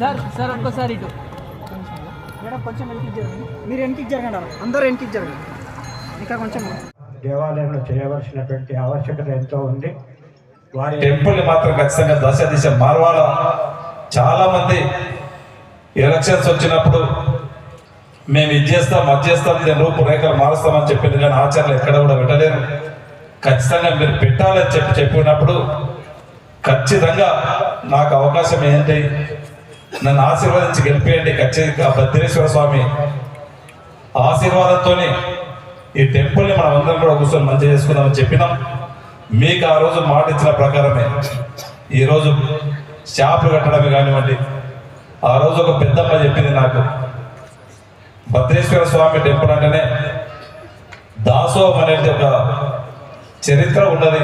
Sir sir ఒక్కసారి ఇటు. Madam కొంచెం వెనక్కి జరగండి. మీరు వెనక్కి జరగండి అన్న. అందరూ వెనక్కి జరగండి. ఇంకా కొంచెం దేవాలయంలో చేయవలసినటువంటి ఆవశ్యకత ఎంతో ఉంది. వారి టెంపుల్ మాత్రం ఖచ్చితంగా దశ దిశ మారవాల? చాలా మంది ఎలక్షన్స్ వచ్చినప్పుడు మేము ఇది చేస్తాం అది చేస్తాం నేను రూపురేఖలు మారుస్తామని చెప్పింది కానీ ఆచరణ ఎక్కడ కూడా పెట్టలేరు ఖచ్చితంగా మీరు పెట్టాలని చెప్పి చెప్పినప్పుడు ఖచ్చితంగా నాకు అవకాశం ఏంటి? నన్ను ఆశీర్వదించి గెలిపేయండి ఖచ్చితంగా భద్రేశ్వర స్వామి ఆశీర్వాదంతోనే ఈ టెంపుల్ని మనం అందరం కూడా కూర్చొని మంచిగా చేసుకుందామని చెప్పినాం. మీకు ఆ రోజు మాట ఇచ్చిన ప్రకారమే ఈరోజు షాపులు కట్టడమే కానివ్వండి. ఆ రోజు ఒక పెద్దమ్మ చెప్పింది నాకు. భద్రేశ్వర స్వామి టెంపుల్ అంటేనే దాసోహం అనేది ఒక చరిత్ర ఉన్నది.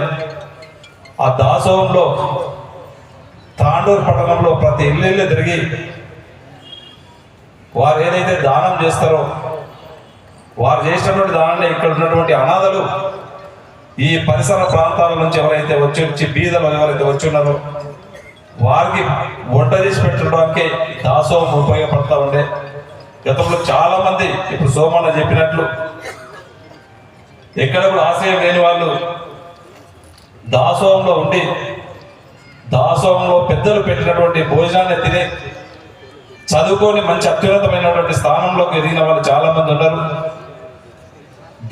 ఆ దాసోహంలో తాండూరు పట్టణంలో ప్రతి ఇల్లు ఇల్లు తిరిగి వారు ఏదైతే దానం చేస్తారో వారు చేసినటువంటి దానాన్ని ఇక్కడ ఉన్నటువంటి అనాథలు ఈ పరిసర ప్రాంతాల నుంచి ఎవరైతే వచ్చి వచ్చి బీదలు ఎవరైతే వచ్చి ఉన్నారో వారికి వంట చేసి పెట్టడానికి దాసోహం ఉపయోగపడతా ఉండే. గతంలో చాలా మంది ఇప్పుడు సోమన్న చెప్పినట్లు ఎక్కడ కూడా ఆశ్రయం లేని వాళ్ళు దాసోహంలో ఉండి దాసోహంలో పెద్దలు పెట్టినటువంటి భోజనాన్ని తిని చదువుకొని మంచి అత్యున్నతమైనటువంటి స్థానంలోకి ఎదిగిన వాళ్ళు చాలా మంది ఉన్నారు.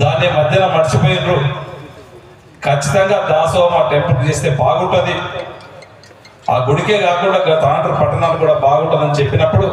దాన్ని మధ్యన మర్చిపోయినరు. ఖచ్చితంగా దాసోహం ఆ టెంపుల్ చేస్తే బాగుంటుంది. ఆ గుడికే కాకుండా తాండ్రు పట్టణాలు కూడా బాగుంటుందని చెప్పినప్పుడు